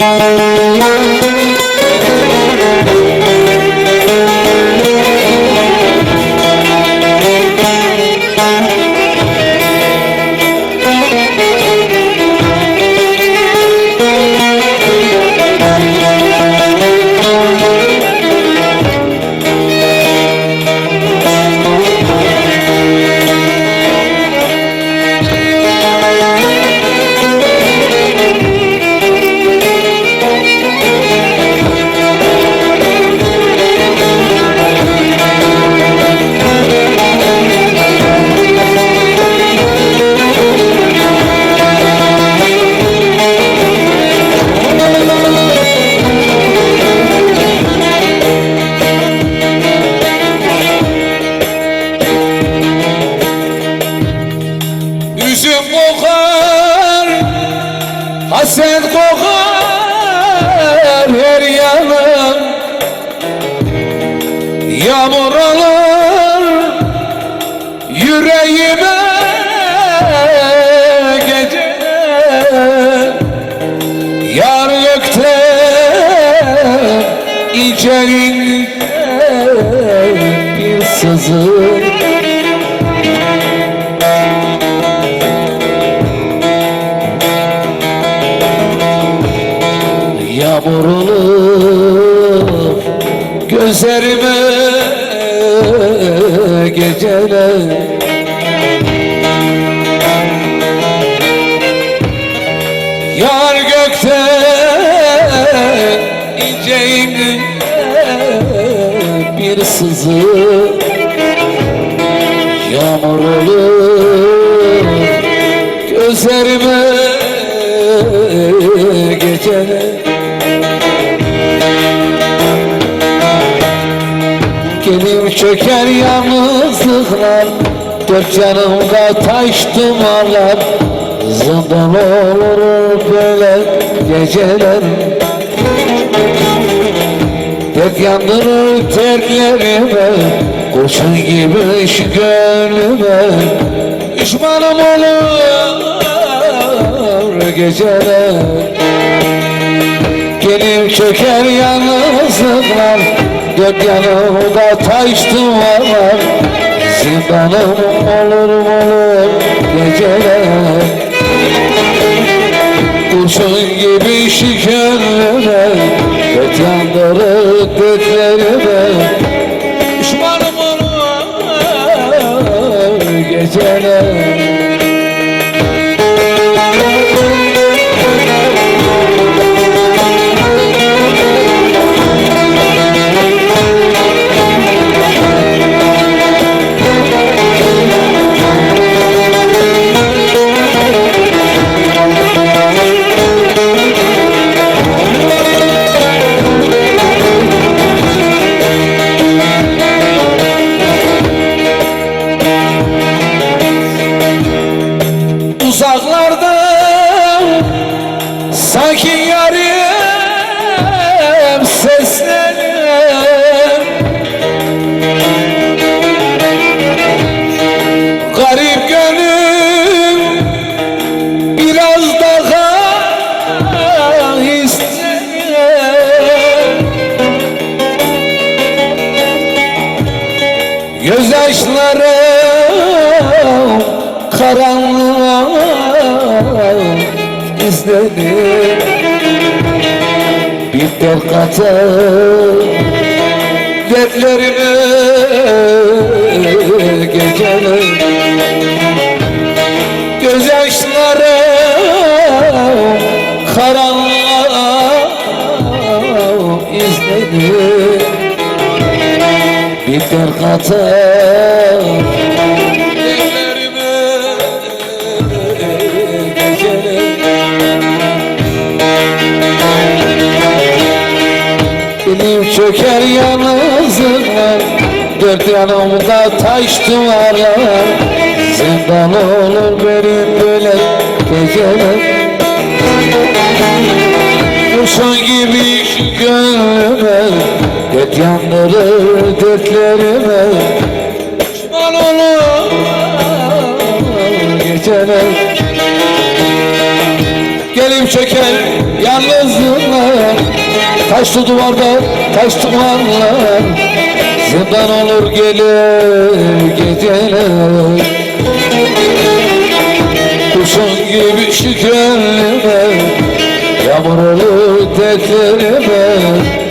Música hasret kokar her yanım. Yağmur alır yüreğime geceler Yar gökte ince bir sızı Yağmur olur gözlerime geceler. Yar gökte ince ince bir sızı. Yağmur olur gözlerime Gelir çöker yalnızlıklar Dört yanımda taş dumanlar. Zindan olur böyle geceler. Dert yandırır terlerime Kurşun gibi iş gönlüme. Düşmanım olur geceler Gelip çöker yalnızlıklar Dört yanımda taş duvarlar. Zindanım olur olur geceler? Kurşun gibi şikerlere Dört yandırır göklerime Düşmanım olur geceler Gözyaşlarım karanlığa izlenir Bir katar dertlerime geceler Gözyaşlarım karanlığa izlenir der katar Benim çöker yalnızlıklar Dört yanımda taş duvarlar Zindan olur benim böyle geceler. Kurşun gibi Dert yandırır dertlerime Düşman olur geceler. Gelip çöker yalnızlığına Taşlı duvarda taş duvarlar. Zindan olur gelir geceler. Kuşun gibi şu gönlüme Yağmur olur dertlerime